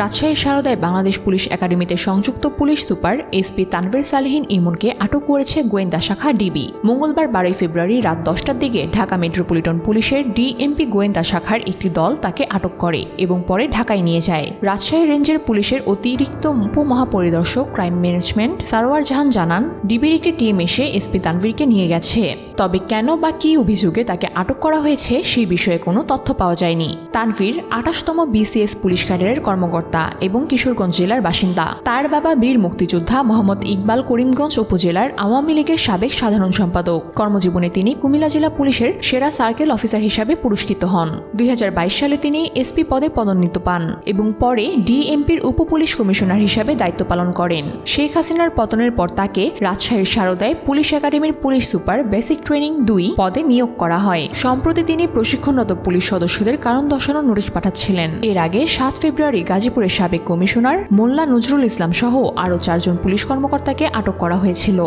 রাজশাহীর সারদায় বাংলাদেশ পুলিশ একাডেমিতে সংযুক্ত police super SP Tanvir Saleheen ইমনকে আটক করেছে গোয়েন্দা শাখা ডিবি। মঙ্গলবার বারোই ফেব্রুয়ারি রাত দশটার দিকে ঢাকা মেট্রোপলিটন পুলিশের ডিএমপি গোয়েন্দা শাখার একটি দল তাকে আটক করে এবং পরে ঢাকায় নিয়ে যায়। রাজশাহী রেঞ্জের পুলিশের অতিরিক্ত উপমহাপরিদর্শক, ক্রাইম ম্যানেজমেন্ট সারোয়ার জাহান জানান, ডিবির একটি টিম এসে এসপি তানভীরকে নিয়ে গেছে। তবে কেন বা কী অভিযোগে তাকে আটক করা হয়েছে সেই বিষয়ে কোনো তথ্য পাওয়া যায়নি। তানভীর আঠাশতম বিসিএস পুলিশ ক্যাডারের কর্মকর্তা। এবং কিশোরগঞ্জ জেলার বাসিন্দা। তার বাবা বীর মুক্তিযোদ্ধা মোহাম্মদ ইকবাল করিমগঞ্জ উপজেলার আওয়ামী লীগের সাবেক সাধারণ সম্পাদক। কর্মজীবনে তিনি কুমিল্লা জেলা পুলিশের সেরা সার্কেল অফিসার হিসাবে পুরস্কৃত হন। দুই হাজার বাইশ সালে তিনি এসপি পদে পদোন্নীত পান এবং পরে ডিএমপির উপ পুলিশ কমিশনার হিসাবে দায়িত্ব পালন করেন। শেখ হাসিনার পতনের পর তাকে রাজশাহীর সারদায় পুলিশ একাডেমির পুলিশ সুপার বেসিক ট্রেনিং দুই পদে নিয়োগ করা হয়। সম্প্রতি তিনি প্রশিক্ষণরত পুলিশ সদস্যদের কারণ দর্শানোর নোটিশ পাঠাচ্ছিলেন। এর আগে সাত ফেব্রুয়ারি গাজীপুরের সাবেক কমিশনার মোল্লা নজরুল ইসলাম সহ আরও চারজন পুলিশ কর্মকর্তাকে আটক করা হয়েছিল।